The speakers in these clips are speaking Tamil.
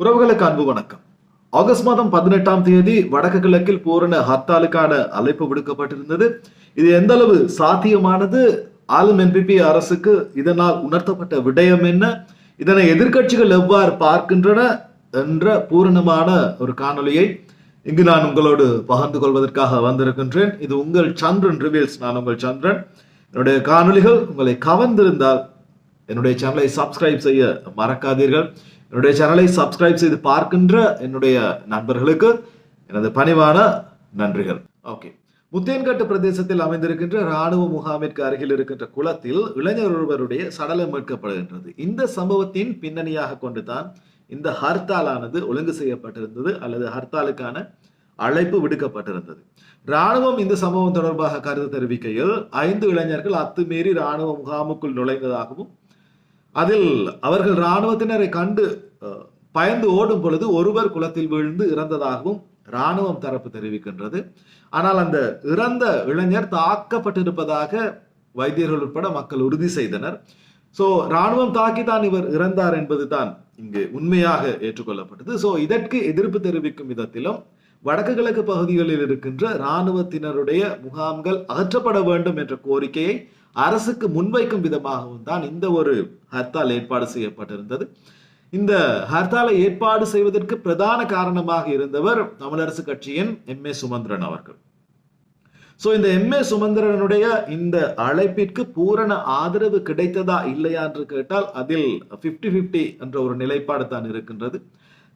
உறவுகளுக்கு அன்பு வணக்கம். ஆகஸ்ட் மாதம் பதினெட்டாம் தேதி வடக்கு கிழக்கில் பூரண ஹர்த்தாலுக்கான அழைப்பு விடுக்கப்பட்டிருந்தது. இது எந்த அளவு சாத்தியமானது? ஆளும் என்பிபி அரசுக்கு இதனால் உணர்த்தப்பட்ட விடயம் என்ன? இதனை எதிர்க்கட்சிகள் எவ்வாறு பார்க்கின்றன என்ற பூரணமான ஒரு காணொளியை இங்கு நான் உங்களோடு பகிர்ந்து கொள்வதற்காக வந்திருக்கின்றேன். இது உங்கள் சந்திரன் ரிவீல்ஸ் நான் உங்கள் சந்திரன். என்னுடைய காணொளிகள் உங்களை கவர்ந்திருந்தால் என்னுடைய சேனலை சப்ஸ்கிரைப் செய்ய மறக்காதீர்கள். என்னுடைய சேனலை சப்ஸ்கிரைப் செய்து பார்க்கின்ற என்னுடைய நண்பர்களுக்கு எனது பணிவான நன்றிகள். ஓகே முத்தேன்கட்டு பிரதேசத்தில் அமைந்திருக்கின்ற ராணுவ முகாமிற்கு அருகில் இருக்கின்ற குளத்தில் இளைஞர் ஒருவருடைய சடலம் மீட்கப்படுகின்றது. இந்த சம்பவத்தின் பின்னணியாக கொண்டுதான் இந்த ஹர்த்தாலானது ஒழுங்கு செய்யப்பட்டிருந்தது அல்லது ஹர்த்தாலுக்கான அழைப்பு விடுக்கப்பட்டிருந்தது. ராணுவம் இந்த சம்பவம் தொடர்பாக கருத்து தெரிவிக்கையில் ஐந்து இளைஞர்கள் அத்துமீறி ராணுவ முகாமுக்குள் நுழைந்ததாகவும் அதில் அவர்கள் இராணுவத்தினரை கண்டு பயந்து ஓடும் பொழுது ஒருவர் குளத்தில் விழுந்து இறந்ததாகவும் இராணுவம் தரப்பு தெரிவிக்கின்றது. ஆனால் அந்த இறந்த இளைஞர் தாக்கப்பட்டிருப்பதாக வைத்தியர்கள் உட்பட மக்கள் உறுதி செய்தனர். சோ ராணுவம் தாக்கித்தான் இவர் இறந்தார் என்பது தான் இங்கு உண்மையாக ஏற்றுக்கொள்ளப்பட்டது. சோ இதற்கு எதிர்ப்பு தெரிவிக்கும் விதத்திலும் வடக்கு கிழக்கு பகுதிகளில் இருக்கின்ற இராணுவத்தினருடைய முகாம்கள் அகற்றப்பட வேண்டும் என்ற கோரிக்கையை அரசுக்கு முன்வைக்கும் விதமாகவும் தான் இந்த ஒரு ஹர்த்தால் ஏற்பாடு செய்யப்பட்டிருந்தது. இந்த ஹர்த்தாலை ஏற்பாடு செய்வதற்கு பிரதான காரணமாக இருந்தவர் தமிழரசு கட்சியின் எம் ஏ சுமந்திரன் அவர்கள். சோ இந்த எம் ஏ சுமந்திரனுடைய இந்த அழைப்பிற்கு பூரண ஆதரவு கிடைத்ததா இல்லையா என்று கேட்டால் அதில் 50 50 என்ற ஒரு நிலைப்பாடு தான் இருக்கின்றது.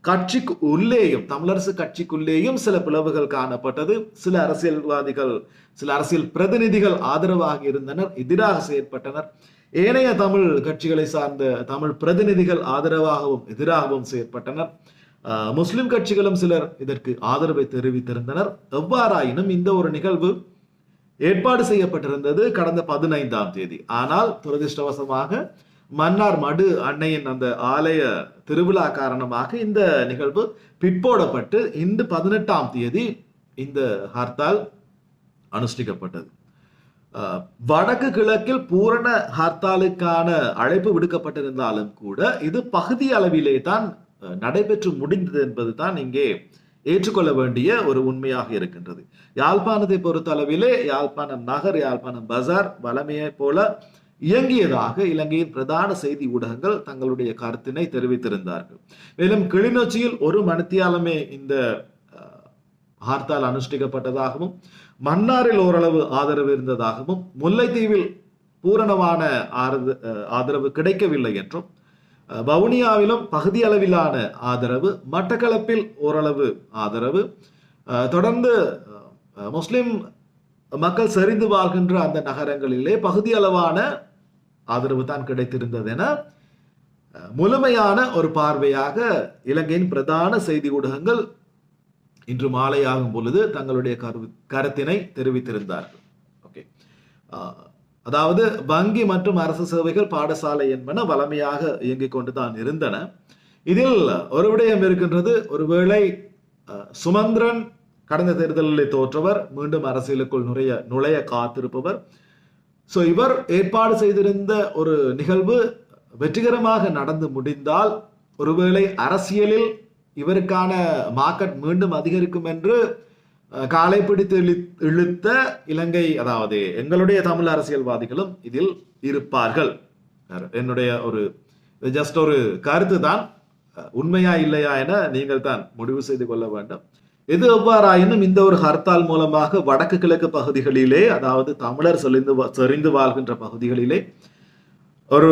கட்சிக்கு உள்ளேயும் தமிழரசு கட்சிக்குள்ளேயும் சில பிளவுகள் காணப்பட்டது. சில அரசியல்வாதிகள் சில அரசியல் பிரதிநிதிகள் ஆதரவாக இருந்தனர் எதிராக செயற்பட்டனர். ஏனைய தமிழ் கட்சிகளை சார்ந்த தமிழ் பிரதிநிதிகள் ஆதரவாகவும் எதிராகவும் செயற்பட்டனர். முஸ்லிம் கட்சிகளும் சிலர் இதற்கு ஆதரவை தெரிவித்திருந்தனர். எவ்வாறாயினும் இந்த ஒரு நிகழ்வு ஏற்பாடு செய்யப்பட்டிருந்தது கடந்த பதினைந்தாம் தேதி. ஆனால் துரதிருஷ்டவசமாக மன்னார் மடு அன்னையின் அந்த ஆலய திருவிழா காரணமாக இந்த நிகழ்வு பிற்போடப்பட்டு இன்று பதினெட்டாம் தேதி இந்த ஹர்த்தால் அனுஷ்டிக்கப்பட்டது. வடக்கு கிழக்கில் பூரண ஹர்த்தாலுக்கான அழைப்பு விடுக்கப்பட்டிருந்தாலும் கூட இது பகுதி அளவிலே தான் நடைபெற்று முடிந்தது என்பது தான் இங்கே ஏற்றுக்கொள்ள வேண்டிய ஒரு உண்மையாக இருக்கின்றது. யாழ்ப்பாணத்தை பொறுத்த அளவிலே யாழ்ப்பாணம் நகர் யாழ்ப்பாணம் பஜார் வளமையை போல இயங்கியதாக இலங்கையின் பிரதான செய்தி ஊடகங்கள் தங்களுடைய கருத்தினை தெரிவித்திருந்தார்கள். மேலும் கிளிநொச்சியில் ஒரு மணித்தியாலமே இந்த ஆர்த்தால் அனுஷ்டிக்கப்பட்டதாகவும் மன்னாரில் ஓரளவு ஆதரவு இருந்ததாகவும் முல்லைத்தீவில் பூரணமான ஆரது- ஆதரவு கிடைக்கவில்லை என்றும் வவுனியாவிலும் பகுதி அளவிலான ஆதரவு மட்டக்களப்பில் ஓரளவு ஆதரவு தொடர்ந்து முஸ்லிம் மக்கள் செறிந்து வாழ்கின்ற அந்த நகரங்களிலே பகுதி அளவான ஆதரவு தான் கிடைத்திருந்தது என முழுமையான ஒரு பார்வையாக இலங்கையின் பிரதான செய்தி ஊடகங்கள் இன்று மாலை ஆகும் பொழுது தங்களுடைய கரு கருத்தினை தெரிவித்திருந்தார்கள். ஓகே அதாவது வங்கி மற்றும் அரசு சேவைகள் பாடசாலை என்பன வளமையாக இயங்கிக் கொண்டுதான் இருந்தன. இதில் ஒரு விடயம் இருக்கின்றது. ஒருவேளை சுமந்திரன் கடந்த தேர்தலில் தோற்றவர் மீண்டும் அரசியலுக்குள் நுழைய நுழைய காத்திருப்பவர். ஸோ இவர் ஏற்பாடு செய்திருந்த ஒரு நிகழ்வு வெற்றிகரமாக நடந்து முடிந்தால் ஒருவேளை அரசியலில் இவருக்கான மார்க்கெட் மீண்டும் அதிகரிக்கும் என்று காலை பிடித்து இழுத்த இலங்கை அதாவது எங்களுடைய தமிழ் அரசியல்வாதிகளும் இதில் இருப்பார்கள். என்னுடைய ஒரு ஜஸ்ட் ஒரு கருத்து தான் உண்மையா இல்லையா என நீங்கள் தான் முடிவு செய்து கொள்ள வேண்டும். எது எவ்வாறாயினும் இந்த ஒரு ஹர்த்தால் மூலமாக வடக்கு கிழக்கு பகுதிகளிலே அதாவது தமிழர் செறிந்து வா- செறிந்து வாழ்கின்ற பகுதிகளிலே ஒரு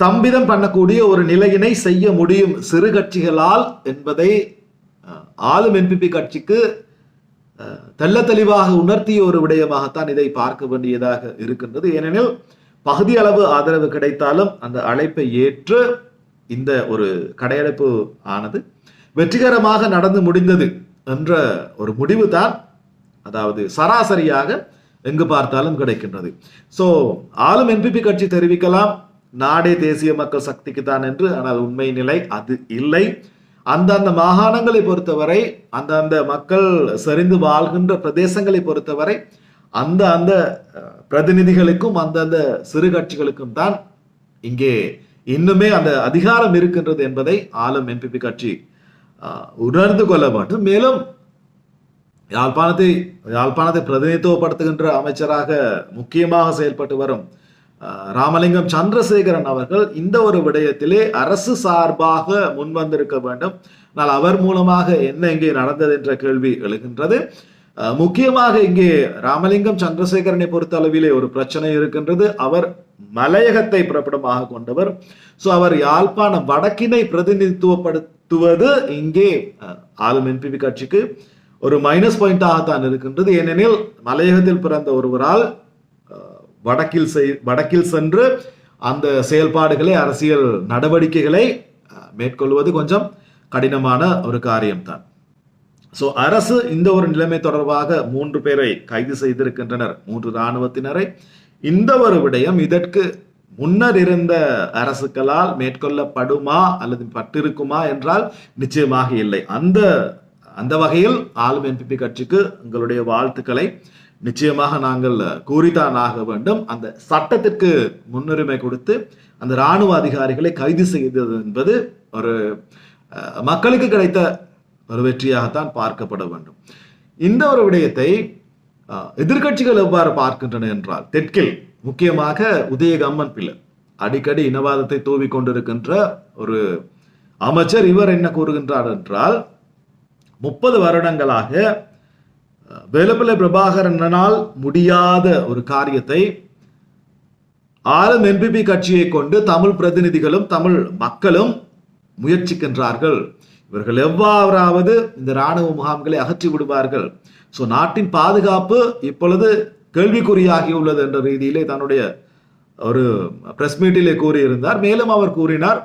ஸ்தம்பிதம் பண்ணக்கூடிய ஒரு நிலையினை செய்ய முடியும் சிறு கட்சிகளால் என்பதை ஆளும் என்பிபி கட்சிக்கு தெல்ல தெள்ள தெளிவாக உணர்த்திய ஒரு விடயமாகத்தான் இதை பார்க்க வேண்டியதாக இருக்கின்றது. ஏனெனில் பகுதி அளவு ஆதரவு கிடைத்தாலும் அந்த அழைப்பை ஏற்று இந்த ஒரு கடையடைப்பு ஆனது வெற்றிகரமாக நடந்து முடிந்தது என்ற ஒரு முடிவு தான் அதாவது சராசரியாக எங்கு பார்த்தாலும் கிடைக்கின்றது. சோ ஆளும் என்பிபி கட்சி தெரிவிக்கலாம் நாடே தேசிய மக்கள் சக்திக்கு தான் என்று ஆனால் உண்மை நிலை அது இல்லை. அந்தந்த மாகாணங்களை பொறுத்தவரை அந்தந்த மக்கள் சரிந்து வாழ்கின்ற பிரதேசங்களை பொறுத்தவரை அந்த அந்த பிரதிநிதிகளுக்கும் அந்தந்த சிறு கட்சிகளுக்கும் தான் இங்கே இன்னுமே அந்த அதிகாரம் இருக்கின்றது என்பதை ஆளும் என்பிபி கட்சி உணர்ந்து கொள்ள வேண்டும். மேலும் யாழ்ப்பாணத்தை யாழ்ப்பாணத்தை பிரதிநிதித்துவப்படுத்துகின்ற அமைச்சராக முக்கியமாக செயல்பட்டு வரும் ராமலிங்கம் சந்திரசேகரன் அவர்கள் இந்த ஒரு விடயத்திலே அரசு சார்பாக முன்வந்திருக்க வேண்டும். ஆனால் அவர் மூலமாக என்ன இங்கே நடந்தது என்ற கேள்வி எழுகின்றது. முக்கியமாக இங்கே ராமலிங்கம் சந்திரசேகரனை பொறுத்த அளவிலே ஒரு பிரச்சனை இருக்கின்றது. அவர் மலையகத்தை புறப்படமாக கொண்டவர். ஸோ அவர் யாழ்ப்பாணம் வடக்கினை பிரதிநிதித்துவப்படுத்துவது இங்கே ஆளும் என்பிபி கட்சிக்கு ஒரு மைனஸ் பாயிண்டாகத்தான் இருக்கின்றது. ஏனெனில் மலையகத்தில் பிறந்த ஒருவரால் வடக்கில் செய் வடக்கில் சென்று அந்த செயல்பாடுகளை அரசியல் நடவடிக்கைகளை மேற்கொள்வது கொஞ்சம் கடினமான ஒரு காரியம்தான். ஸோ அரசு இந்த ஒரு நிலைமை தொடர்பாக மூன்று பேரை கைது செய்திருக்கின்றனர் மூன்று இராணுவத்தினரை. இந்த ஒரு விடயம் இதற்கு முன்னர் இருந்த அரசுகளால் மேற்கொள்ளப்படுமா அல்லது பட்டிருக்குமா என்றால் நிச்சயமாக இல்லை. அந்த அந்த வகையில் ஆளும் எம்பிபி கட்சிக்கு உங்களுடைய வாழ்த்துக்களை நிச்சயமாக நாங்கள் கூறித்தான் ஆக வேண்டும். அந்த சட்டத்திற்கு முன்னுரிமை கொடுத்து அந்த இராணுவ அதிகாரிகளை கைது செய்தது என்பது ஒரு மக்களுக்கு கிடைத்த ஒரு வெற்றியாகத்தான் பார்க்கப்பட வேண்டும். இந்த ஒரு விடயத்தை எதிர்கட்சிகள் எதிர்க்கட்சிகள் எவ்வாறு பார்க்கின்றன என்றால் தெற்கில் முக்கியமாக உதயகம்மன் பிள்ளை அடிக்கடி இனவாதத்தை தூவி கொண்டிருக்கின்ற ஒரு அமைச்சர் இவர் என்ன கூறுகின்றார் என்றால் முப்பது வருடங்களாக வேலப்பிள்ளை பிரபாகரனால் முடியாத ஒரு காரியத்தை ஆளும் என்பிபி கட்சியை கொண்டு தமிழ் பிரதிநிதிகளும் தமிழ் மக்களும் முயற்சிக்கின்றார்கள். இவர்கள் எவ்வாறாவது இந்த ராணுவ முகாம்களை அகற்றி விடுவார்கள். ஸோ நாட்டின் பாதுகாப்பு இப்பொழுது கேள்விக்குறியாகியுள்ளது என்ற ரீதியிலே தன்னுடைய ஒரு பிரஸ் மீட்டிலே கூறியிருந்தார். மேலும் அவர் கூறினார்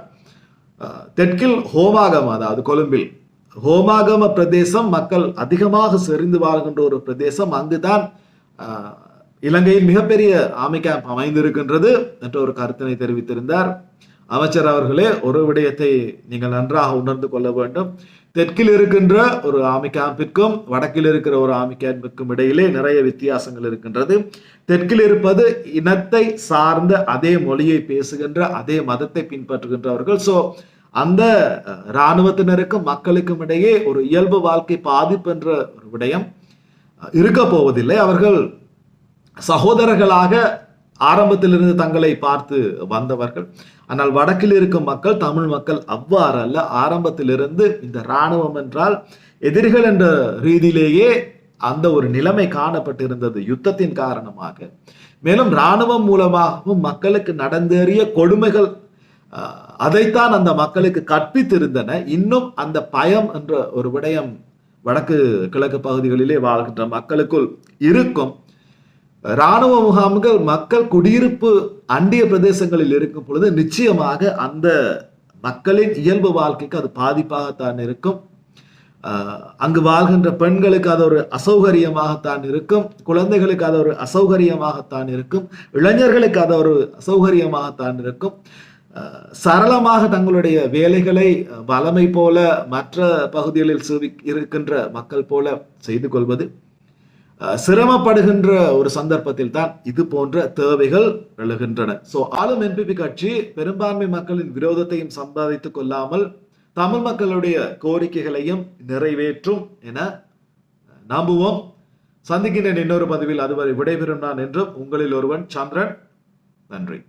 தெற்கில் ஹோமாகம் அதாவது கொழும்பில் ஹோமாகம பிரதேசம் மக்கள் அதிகமாக செறிந்து வாழ்கின்ற ஒரு பிரதேசம். அங்குதான் இலங்கையின் மிகப்பெரிய ஆமை கேம்ப் அமைந்திருக்கின்றது என்ற ஒரு கருத்தினை தெரிவித்திருந்தார். அமைச்சர் அவர்களே ஒரு விடயத்தை நீங்கள் நன்றாக உணர்ந்து கொள்ள வேண்டும். தெற்கில் இருக்கின்ற ஒரு ஆமி கேம்பிற்கும் வடக்கில் இருக்கிற ஒரு ஆமி கேம்பிற்கும் இடையிலே நிறைய வித்தியாசங்கள் இருக்கின்றது. தெற்கில் இருப்பது இனத்தை சார்ந்த அதே மொழியை பேசுகின்ற அதே மதத்தை பின்பற்றுகின்றவர்கள். ஸோ அந்த இராணுவத்தினருக்கும் மக்களுக்கும் இடையே ஒரு இயல்பு வாழ்க்கை பாதிப்பு என்ற ஒரு விடயம் இருக்க போவதில்லை. அவர்கள் சகோதரர்களாக ஆரம்பத்திலிருந்து தங்களை பார்த்து வந்தவர்கள். ஆனால் வடக்கில் இருக்கும் மக்கள் தமிழ் மக்கள் அவ்வாறு அல்ல ஆரம்பத்திலிருந்து இந்த இராணுவம் என்றால் எதிரிகள் என்ற ரீதியிலேயே அந்த ஒரு நிலைமை காணப்பட்டிருந்தது யுத்தத்தின் காரணமாக. மேலும் இராணுவம் மூலமாகவும் மக்களுக்கு நடந்தேறிய கொடுமைகள் அதைத்தான் அந்த மக்களுக்கு கற்பித்திருந்தன. இன்னும் அந்த பயம் என்ற ஒரு விடயம் வடக்கு கிழக்கு பகுதிகளிலே வாழ்கின்ற மக்களுக்குள் இருக்கும். இராணுவ முகாம்கள் மக்கள் குடியிருப்பு அண்டிய பிரதேசங்களில் இருக்கும் பொழுது நிச்சயமாக அந்த மக்களின் இயல்பு வாழ்க்கைக்கு அது பாதிப்பாகத்தான் இருக்கும். அங்கு வாழ்கின்ற பெண்களுக்கு அது ஒரு அசௌகரியமாகத்தான் இருக்கும். குழந்தைகளுக்கு அது ஒரு அசௌகரியமாகத்தான் இருக்கும். இளைஞர்களுக்கு அது ஒரு அசௌகரியமாகத்தான் இருக்கும். சரளமாக தங்களுடைய வேலைகளை வளமை போல மற்ற பகுதிகளில் இருக்கின்ற மக்கள் போல செய்து கொள்வது சிரமப்படுகின்ற ஒரு சந்தர்ப்பத்தில் தான் இது போன்ற தேவைகள் எழுகின்றன சோ ஆளும் என்பிபி கட்சி பெரும்பான்மை மக்களின் விரோதத்தையும் சம்பாதித்துக் கொள்ளாமல் தமிழ் மக்களுடைய கோரிக்கைகளையும் நிறைவேற்றும் என நம்புவோம். சந்திக்கின்றேன் இன்னொரு பதிவில் அதுவரை விடைபெறும் நான் என்றும் உங்களில் ஒருவன் சந்திரன். நன்றி.